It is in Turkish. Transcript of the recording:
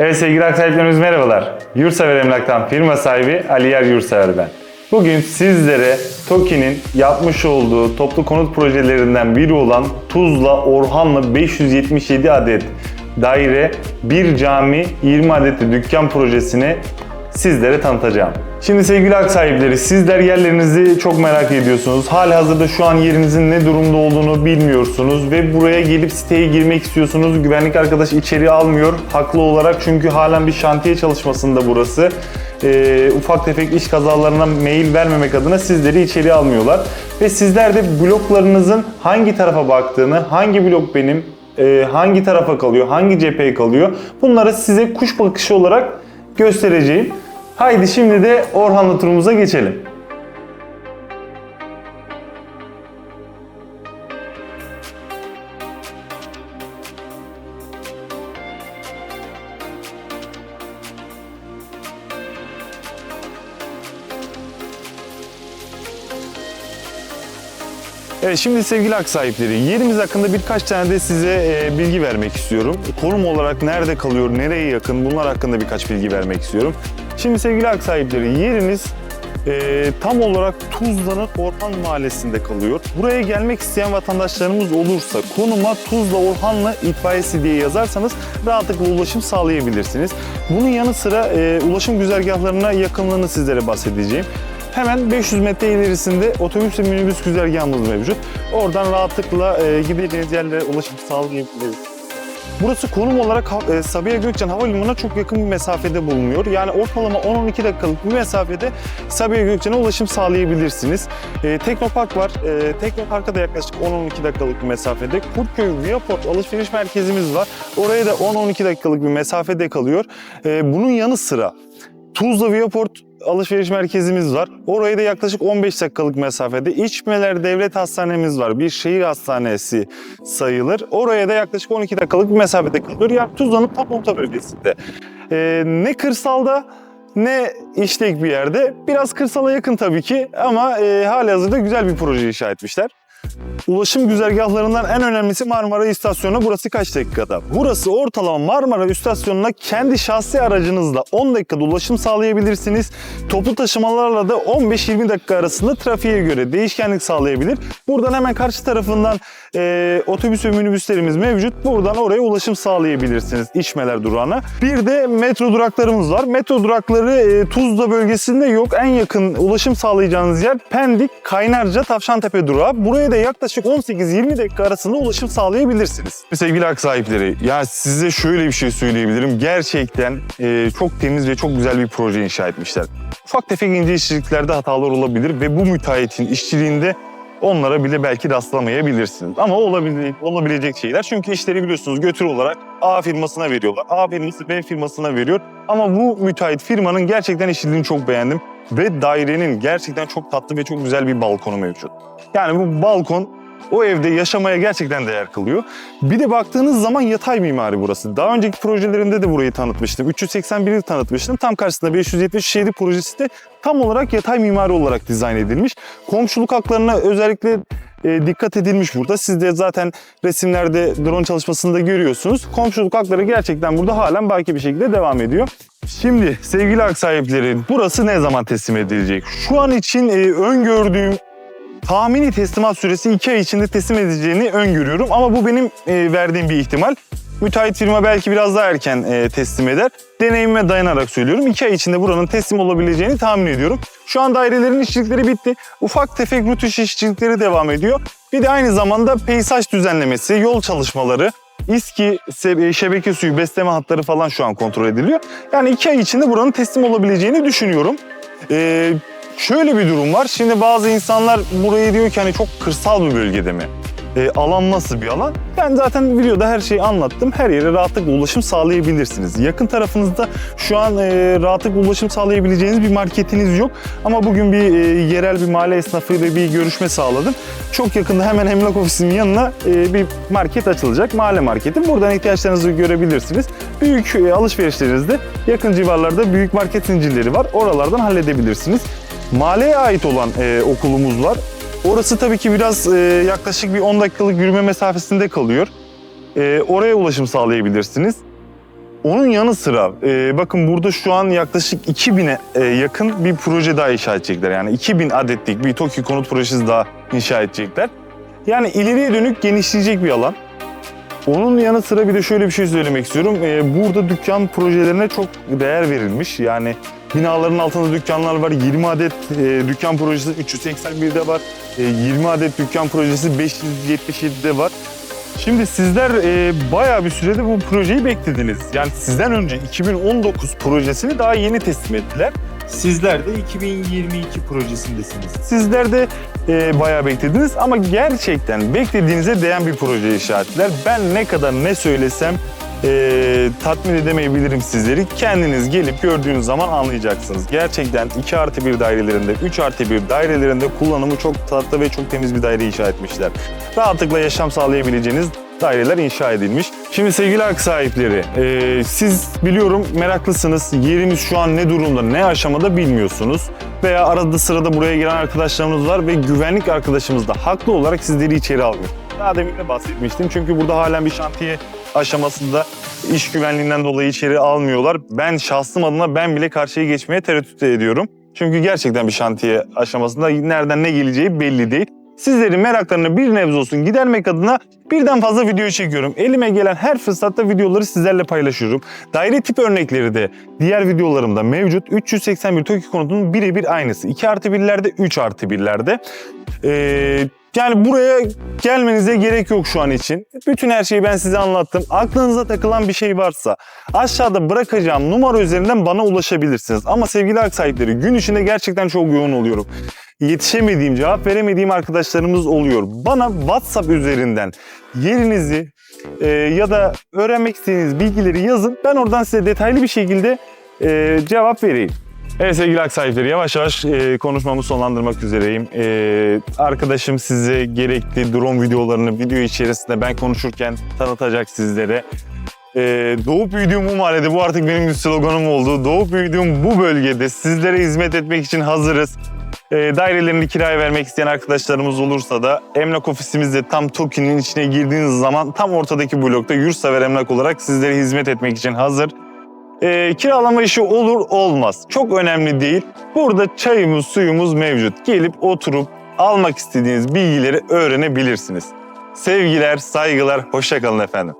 Evet sevgili hak merhabalar. Yurtsever Emlak'tan firma sahibi Ali Yer Yurtsever ben. Bugün sizlere TOKİ'nin yapmış olduğu toplu konut projelerinden biri olan Tuzla Orhanlı 577 adet daire, bir cami, 20 adet de dükkan projesini sizlere tanıtacağım. Şimdi sevgili hak sahipleri sizler yerlerinizi çok merak ediyorsunuz. Hali hazırda şu an yerinizin ne durumda olduğunu bilmiyorsunuz ve buraya gelip siteye girmek istiyorsunuz. Güvenlik arkadaş içeri almıyor. Haklı olarak çünkü halen bir şantiye çalışmasında burası. Ee, ufak tefek iş kazalarına mail vermemek adına sizleri içeri almıyorlar. Ve sizler de bloklarınızın hangi tarafa baktığını, hangi blok benim, e, hangi tarafa kalıyor, hangi cepheye kalıyor bunları size kuş bakışı olarak göstereceğim. Haydi şimdi de Orhanlı turumuza geçelim. Evet şimdi sevgili hak sahipleri yerimiz hakkında birkaç tane de size e, bilgi vermek istiyorum. Konum olarak nerede kalıyor, nereye yakın bunlar hakkında birkaç bilgi vermek istiyorum. Şimdi sevgili hak sahipleri yerimiz e, tam olarak Tuzla'nın Orhan Mahallesi'nde kalıyor. Buraya gelmek isteyen vatandaşlarımız olursa konuma Tuzla Orhanlı itfaiyesi diye yazarsanız rahatlıkla ulaşım sağlayabilirsiniz. Bunun yanı sıra e, ulaşım güzergahlarına yakınlığını sizlere bahsedeceğim. Hemen 500 metre ilerisinde otobüs ve minibüs güzergahımız mevcut. Oradan rahatlıkla e, gideceğiniz yerlere ulaşım sağlayabiliriz. Burası konum olarak e, Sabiha Gökçen Havalimanı'na çok yakın bir mesafede bulunuyor. Yani ortalama 10-12 dakikalık bir mesafede Sabiha Gökçen'e ulaşım sağlayabilirsiniz. E, Teknopark var. E, Teknopark'a da yaklaşık 10-12 dakikalık bir mesafede. Kurtköy Viaport alışveriş merkezimiz var. Oraya da 10-12 dakikalık bir mesafede kalıyor. Bunun yanı sıra Tuzla Viaport alışveriş merkezimiz var. Oraya da yaklaşık 15 dakikalık mesafede İçmeler Devlet Hastanemiz var. Bir şehir hastanesi sayılır. Oraya da yaklaşık 12 dakikalık bir mesafede kalıyor. Yani Tuzla'nın tam orta bölgesinde. Ee, ne kırsalda ne işlek bir yerde. Biraz kırsala yakın tabii ki ama e, hali hazırda güzel bir proje inşa etmişler. Ulaşım güzergahlarından en önemlisi Marmara İstasyonu. Burası kaç dakikada? Burası ortalama Marmara İstasyonu'na kendi şahsi aracınızla 10 dakikada ulaşım sağlayabilirsiniz. Toplu taşımalarla da 15-20 dakika arasında trafiğe göre değişkenlik sağlayabilir. Buradan hemen karşı tarafından e, otobüs ve minibüslerimiz mevcut. Buradan oraya ulaşım sağlayabilirsiniz İçmeler durağına. Bir de metro duraklarımız var. Metro durakları e, Tuzla bölgesinde yok. En yakın ulaşım sağlayacağınız yer Pendik, Kaynarca, Tavşantepe durağı. Buraya da yaklaşık 18-20 dakika arasında ulaşım sağlayabilirsiniz. Sevgili hak sahipleri, ya size şöyle bir şey söyleyebilirim. Gerçekten e, çok temiz ve çok güzel bir proje inşa etmişler. Ufak tefek ince işçiliklerde hatalar olabilir ve bu müteahhitin işçiliğinde onlara bile belki rastlamayabilirsiniz. Ama olabilir, olabilecek şeyler. Çünkü işleri biliyorsunuz götür olarak A firmasına veriyorlar. A firması B firmasına veriyor. Ama bu müteahhit firmanın gerçekten işçiliğini çok beğendim. Ve dairenin gerçekten çok tatlı ve çok güzel bir balkonu mevcut. Yani bu balkon o evde yaşamaya gerçekten değer kılıyor. Bir de baktığınız zaman yatay mimari burası. Daha önceki projelerimde de burayı tanıtmıştım. 381'i tanıtmıştım. Tam karşısında 577 projesi de tam olarak yatay mimari olarak dizayn edilmiş. Komşuluk haklarına özellikle e, dikkat edilmiş burada. Siz de zaten resimlerde drone çalışmasında görüyorsunuz. Komşuluk hakları gerçekten burada halen baki bir şekilde devam ediyor. Şimdi sevgili hak sahipleri burası ne zaman teslim edilecek? Şu an için e, öngördüğüm tahmini teslimat süresi 2 ay içinde teslim edeceğini öngörüyorum ama bu benim e, verdiğim bir ihtimal. Müteahhit firma belki biraz daha erken e, teslim eder. Deneyimime dayanarak söylüyorum. 2 ay içinde buranın teslim olabileceğini tahmin ediyorum. Şu an dairelerin işçilikleri bitti. Ufak tefek rütüş işçilikleri devam ediyor. Bir de aynı zamanda peyzaj düzenlemesi, yol çalışmaları, İSKİ se- şebeke suyu besleme hatları falan şu an kontrol ediliyor. Yani 2 ay içinde buranın teslim olabileceğini düşünüyorum. Ee, şöyle bir durum var. Şimdi bazı insanlar burayı diyor ki hani çok kırsal bir bölgede mi? Ee, alan nasıl bir alan? Ben zaten videoda her şeyi anlattım. Her yere rahatlıkla ulaşım sağlayabilirsiniz. Yakın tarafınızda şu an e, rahatlıkla ulaşım sağlayabileceğiniz bir marketiniz yok. Ama bugün bir e, yerel bir mahalle esnafıyla bir görüşme sağladım. Çok yakında hemen emlak ofisimin yanına e, bir market açılacak. Mahalle marketi. Buradan ihtiyaçlarınızı görebilirsiniz. Büyük e, alışverişlerinizde yakın civarlarda büyük market zincirleri var. Oralardan halledebilirsiniz. Mahalleye ait olan e, okulumuz var. Orası tabii ki biraz e, yaklaşık bir 10 dakikalık yürüme mesafesinde kalıyor. E, oraya ulaşım sağlayabilirsiniz. Onun yanı sıra e, bakın burada şu an yaklaşık 2000'e e, yakın bir proje daha inşa edecekler. Yani 2000 adetlik bir TOKİ konut projesi daha inşa edecekler. Yani ileriye dönük genişleyecek bir alan. Onun yanı sıra bir de şöyle bir şey söylemek istiyorum. E, burada dükkan projelerine çok değer verilmiş. Yani binaların altında dükkanlar var. 20 adet e, dükkan projesi 381'de var. E, 20 adet dükkan projesi 577'de var. Şimdi sizler e, bayağı bir sürede bu projeyi beklediniz. Yani sizden önce 2019 projesini daha yeni teslim ettiler. Sizler de 2022 projesindesiniz. Sizler de e, bayağı beklediniz ama gerçekten beklediğinize değen bir proje inşa ettiler. Ben ne kadar ne söylesem e, tatmin edemeyebilirim sizleri. Kendiniz gelip gördüğünüz zaman anlayacaksınız. Gerçekten 2 artı 1 dairelerinde, 3 artı 1 dairelerinde kullanımı çok tatlı ve çok temiz bir daire inşa etmişler. Rahatlıkla yaşam sağlayabileceğiniz daireler inşa edilmiş. Şimdi sevgili hak sahipleri, e, siz biliyorum meraklısınız. Yerimiz şu an ne durumda, ne aşamada bilmiyorsunuz. Veya arada sırada buraya giren arkadaşlarımız var ve güvenlik arkadaşımız da haklı olarak sizleri içeri almıyor. Daha demin de bahsetmiştim çünkü burada halen bir şantiye aşamasında iş güvenliğinden dolayı içeri almıyorlar. Ben şahsım adına ben bile karşıya geçmeye tereddüt ediyorum. Çünkü gerçekten bir şantiye aşamasında nereden ne geleceği belli değil. Sizlerin meraklarını bir nebze olsun gidermek adına birden fazla video çekiyorum. Elime gelen her fırsatta videoları sizlerle paylaşıyorum. Daire tip örnekleri de diğer videolarımda mevcut. 381 TOKİ konutunun birebir aynısı. 2 artı 1'lerde 3 artı 1'lerde. Ee, yani buraya gelmenize gerek yok şu an için. Bütün her şeyi ben size anlattım. Aklınıza takılan bir şey varsa aşağıda bırakacağım numara üzerinden bana ulaşabilirsiniz. Ama sevgili hak sahipleri gün içinde gerçekten çok yoğun oluyorum. Yetişemediğim, cevap veremediğim arkadaşlarımız oluyor. Bana WhatsApp üzerinden yerinizi e, ya da öğrenmek istediğiniz bilgileri yazın. Ben oradan size detaylı bir şekilde e, cevap vereyim. Evet sevgili hak sahipleri yavaş yavaş e, konuşmamı sonlandırmak üzereyim. E, arkadaşım size gerekli drone videolarını video içerisinde ben konuşurken tanıtacak sizlere. E, doğup büyüdüğüm bu mahallede bu artık benim bir sloganım oldu. Doğup büyüdüğüm bu bölgede sizlere hizmet etmek için hazırız. E, dairelerini kiraya vermek isteyen arkadaşlarımız olursa da emlak ofisimizde tam TOKİ'nin içine girdiğiniz zaman tam ortadaki blokta Yurtsever Emlak olarak sizlere hizmet etmek için hazır. E, kiralama işi olur olmaz. Çok önemli değil. Burada çayımız suyumuz mevcut. Gelip oturup almak istediğiniz bilgileri öğrenebilirsiniz. Sevgiler, saygılar, hoşçakalın efendim.